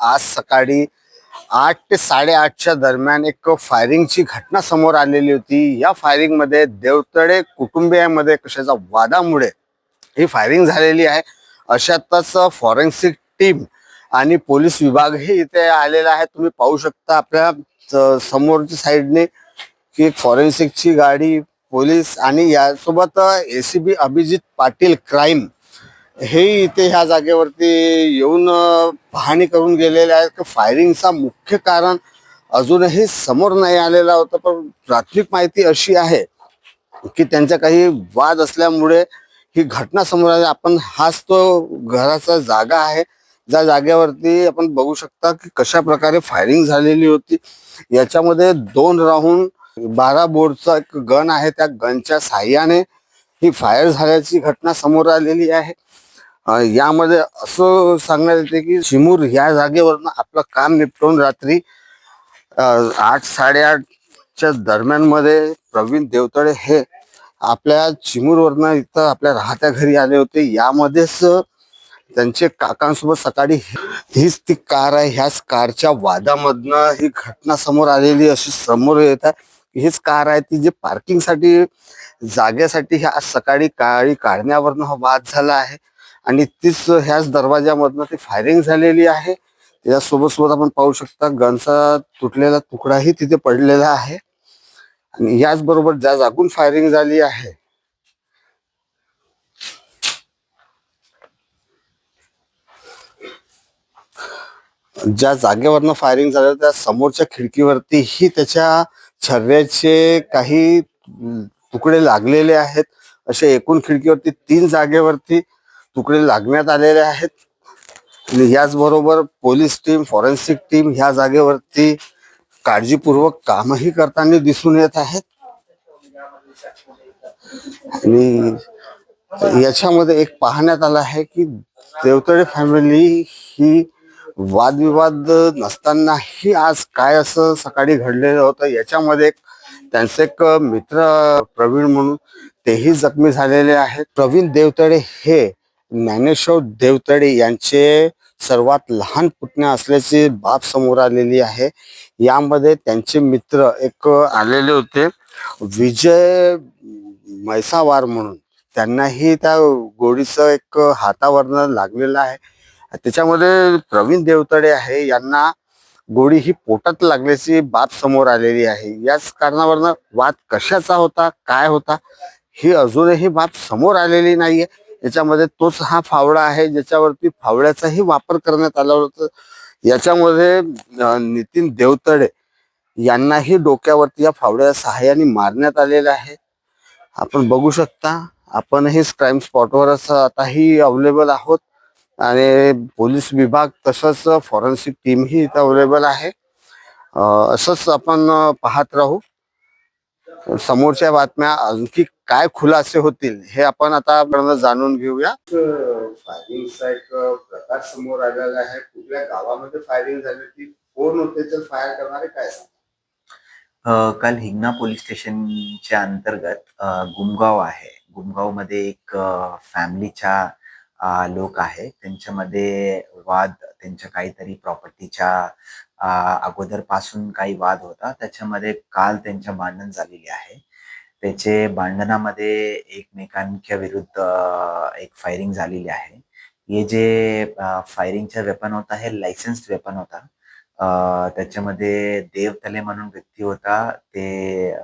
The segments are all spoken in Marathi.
आज सकाळी आठ ते साडेआठच्या दरम्यान एक फायरिंगची घटना समोर आलेली होती. या फायरिंगमध्ये देवतडे देवतळे कुटुंबियांमध्ये कशाच्या वादामुळे ही फायरिंग झालेली आहे. अशातच फॉरेन्सिक टीम आणि पोलीस विभागही इथे आलेला आहे. तुम्ही पाहू शकता आपल्या समोरच्या साईडने की एक फॉरेन्सिकची गाडी पोलीस आणि यासोबत एसीबी अभिजित पाटील क्राईम हे इथे ह्या जागेवरती येऊन पाहणी करून गेलेले आहेत की फायरिंगचा मुख्य कारण अजूनही समोर नाही आलेला होता पण प्राथमिक माहिती अशी आहे की त्यांचा काही वाद असल्यामुळे ही घटना समोर आली. आपण हाच तो घराचा जागा आहे. ज्या जागेवरती आपण बघू शकता की कशा प्रकारे फायरिंग झालेली होती. याच्यामध्ये दोन राहून बारा बोर्डचा एक गन आहे. त्या गनच्या साह्याने ही फायर झाल्याची घटना समोर आलेली आहे. यामध्ये असं सांगण्यात येते की चिमूर या जागेवरनं आपलं काम निपटून रात्री आठ साडेआठच्या दरम्यानमध्ये प्रवीण देवतळे हे आपल्या चिमूरवरनं इथं आपल्या राहत्या घरी आले होते. यामध्येच त्यांचे काकांसोबत सकाळी हीच ती कार आहे. ह्याच कारच्या वादामधनं ही घटना समोर आलेली अशी समोर येत आहे. हीच कार आहे ती जी पार्किंगसाठी जागेसाठी ह्या सकाळी काळी काढण्यावरनं हा वाद झाला आहे. आणि तीच ह्याच दरवाजामधनं ती फायरिंग झालेली आहे. त्याच्यासोबत सोबत आपण पाहू शकता गनचा तुटलेला तुकडाही तिथे पडलेला आहे. आणि याचबरोबर ज्या जागून फायरिंग झाली आहे ज्या जागेवरनं फायरिंग झालं त्या समोरच्या खिडकीवरती ही त्याच्या छर्याचे काही तुकडे लागलेले आहेत. असे एकूण खिडकीवरती तीन जागेवरती तुकडे लागण्यात आलेले आहेत. आणि याचबरोबर पोलीस टीम फॉरेन्सिक टीम ह्या जागेवरती काळजीपूर्वक कामही करताना दिसून येत आहेत. आणि याच्यामध्ये एक पाहण्यात आलं आहे की देवतळे फॅमिली ही वादविवाद नसतानाही आज काय असं सकाळी घडलेलं होतं याच्यामध्ये एक त्यांचे एक मित्र प्रवीण म्हणून तेही जखमी झालेले आहेत. प्रवीण देवतळे हे ज्ञानेश्वर देवतळे यांचे सर्वात लहान पुतण्या असल्याची बाब समोर आलेली आहे. यामध्ये त्यांचे मित्र एक आलेले होते. विजय मैसावार म्हणून. त्यांनाही त्या गोडीचं एक हातावरनं लागलेलं आहे. त्याच्यामध्ये प्रवीण देवतडे आहे. यांना गोडी ही पोटात लागल्याची बाब समोर आलेली आहे. याच कारणावरनं वाद कशाचा होता? काय होता? ही अजूनही बाब समोर आलेली नाहीये. याच्यामध्ये तोच हा फावडा आहे ज्याच्यावरती फावड्याचाही वापर करण्यात आला होता. याच्यामध्ये नितीन देवतडे यांनाही डोक्यावरती या फावड्या सहाय्याने मारण्यात आलेलं आहे. आपण बघू शकता आपणही क्राईम स्पॉटवरच आताही अवेलेबल आहोत. आणि पोलीस विभाग तसंच फॉरेन्सिक टीम ही इथं अवेलेबल आहे. असंच आपण पाहत राहू. समोरच्या बातम्या आणखी काय खुलासे होतील हे आपण आता आपण जाणून घेऊया. फायरिंगचा एक प्रकार समोर आलेला आहे. कुठल्या गावामध्ये फायरिंग झाली ती कोण होते? तर फायर करणारे काय काल हिंगणा पोलीस स्टेशनच्या अंतर्गत गुमगाव आहे. गुमगावमध्ये एक अ, फॅमिलीच्या लोक आहे त्यांच्यामध्ये वाद त्यांच्या काहीतरी प्रॉपर्टीच्या अगोदरपासून अगोदरपासून काही वाद होता. त्याच्यामध्ये काल त्यांच्या भांडण झालेली आहे. त्याचे भांडणामध्ये एकमेकांच्या विरुद्ध एक फायरिंग झालेली आहे. हे जे फायरिंगचा वेपन होता हे लायसन्स्ड वेपन होता. त्याच्यामध्ये देव तले म्हणून व्यक्ती होता. ते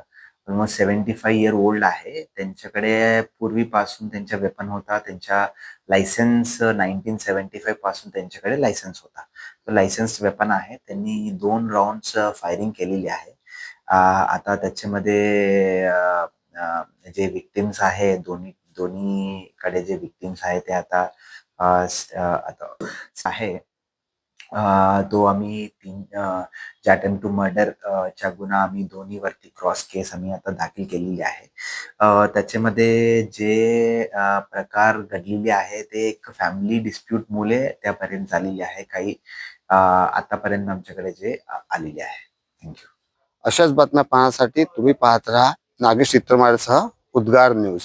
almost seventy five year old आहे. त्यांच्याकडे पूर्वीपासून त्यांच्या वेपन होता. त्यांच्या लायसन्स नाईन्टीन सेवन्टी फायपासून त्यांच्याकडे लायसन्स होता. तो लायसन्स वेपन आहे. त्यांनी दोन राऊंड फायरिंग केलेली आहे. आता त्याच्यामध्ये जे विक्टिम्स आहे दोन्ही दोन्हीकडे जे विक्टिम्स आहे ते आता आहे. तो आम्ही तीन जे अटेम्प्ट टू मर्डर च्या गुन्हा आम्ही दोन्हीवरती क्रॉस केस आम्ही आता दाखल केलेली आहे. त्याच्यामध्ये जे प्रकार घडलेले आहे ते एक फॅमिली डिस्प्यूट मुले त्यापर्यंत झालेली आहे. काही आतापर्यंत आमच्याकडे जे आलेले आहे. थँक्यू अशाच बातम्या पाहण्यासाठी तुम्ही पाहत राहा नागेश चित्रमाळसह उद्गार न्यूज.